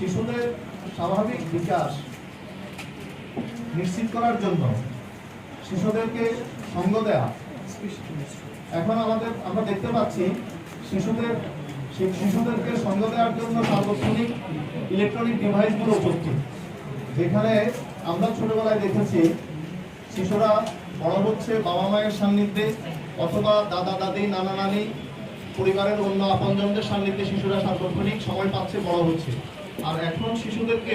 শিশুদের স্বাভাবিক বিকাশ নিশ্চিত করার জন্য শিশুদেরকে সঙ্গ দেওয়া এখন আমাদের, আমরা দেখতে পাচ্ছি শিশুদের, শিশুদেরকে সঙ্গ দেওয়ার জন্য সার্বক্ষণিক ইলেকট্রনিক ডিভাইসগুলো উপস্থিত যেখানে আমরা ছোটবেলায় দেখেছি শিশুরা বড় হচ্ছে বাবা মায়ের সান্নিধ্যে অথবা দাদা, দাদি, নানা, নানি, পরিবারের অন্য আপনজনদের সান্নিধ্যে শিশুরা সার্বক্ষণিক সময় পাচ্ছে বড় হচ্ছে। আর এখন শিশুদেরকে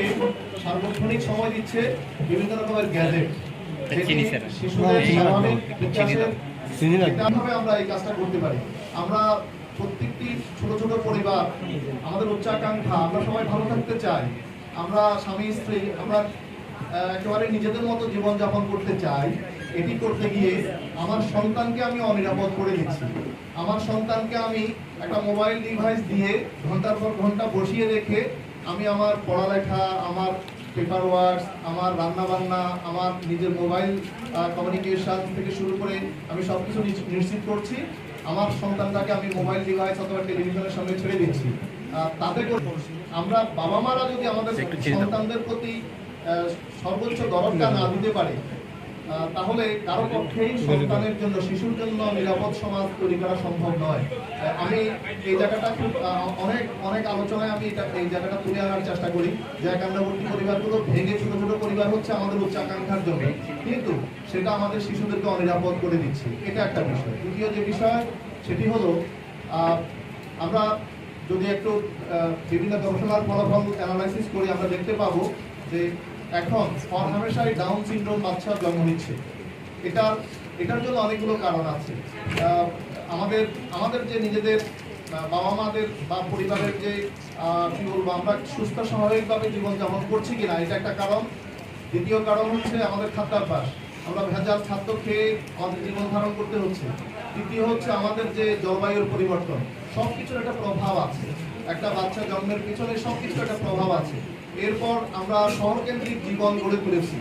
সার্বক্ষণিক সময় দিচ্ছে বিভিন্ন রকমের গ্যাজেট আমরা এই কাজটা করতে পারি? আমরা প্রত্যেকটি ছোট ছোট পরিবার আমাদের উচ্চাকাঙ্ক্ষা আমরা সবাই ভালো থাকতে চাই। আমরা স্বামী স্ত্রী আমরা একেবারে নিজেদের মতো জীবন যাপন করতে চাই। এটি করতে গিয়ে আমার সন্তানকে আমি অনিরাপদ করে দিচ্ছি। আমার সন্তানকে আমি একটা মোবাইল ডিভাইস দিয়ে ঘণ্টার পর ঘণ্টা বসিয়ে রেখে আমি আমার পড়ালেখা আমার পেপার ওয়ার্কস আমার রান্না বান্না আমার নিজের মোবাইল কমিউনিকেশন থেকে শুরু করে আমি সব কিছু নিশ্চিত করছি আমার সন্তানটাকে আমি মোবাইল ডিভাইস অথবা টেলিভিশনের সামনে ছেড়ে দিচ্ছি তাতে আমরা বাবা মারা যদি আমাদের। সন্তানদের প্রতি সর্বোচ্চ দরদটা না দিতে পারে তাহলে কারও পক্ষেই সন্তানের জন্য শিশুর জন্য নিরাপদ সমাজ তৈরি করা সম্ভব নয়। আমি এই জায়গাটা খুব অনেক অনেক আলোচনায় আমি এটা এই জায়গাটা তুলে আনার চেষ্টা করি। যে একান্নবর্তী পরিবারগুলো ভেঙে ছোট ছোট পরিবার হচ্ছে আমাদের উচ্চাকাঙ্ক্ষার জন্য। কিন্তু সেটা আমাদের শিশুদেরকে অনিরাপদ করে দিচ্ছে। এটা একটা বিষয়। দ্বিতীয় যে বিষয় সেটি হলো আহ, আমরা যদি একটু বিভিন্ন গবেষণার ফলাফল অ্যানালাইসিস করি আমরা দেখতে পাবো যে এখন হামেশাই ডাউন সিনড্রোম বাচ্চা জন্ম নিচ্ছে। এটার এটার জন্য অনেকগুলো কারণ আছে। আমাদের আমাদের যে নিজেদের বাবা মাদের বা পরিবারের যে কি বলব, আমরা সুস্থ স্বাভাবিকভাবে জীবনযাপন করছি কিনা, এটা একটা কারণ। দ্বিতীয় কারণ হচ্ছে আমাদের খাদ্যাভ্যাস। আমরা ভেজাল খাদ্য খেয়ে আমাদের জীবন ধারণ করতে হচ্ছে। তৃতীয় হচ্ছে আমাদের যে জলবায়ুর পরিবর্তন। সব কিছুর একটা প্রভাব আছে। একটা বাচ্চা জন্মের পিছনে সব কিছুর একটা প্রভাব আছে। এরপর আমরা শহরকেন্দ্রিক জীবন গড়ে তুলেছি।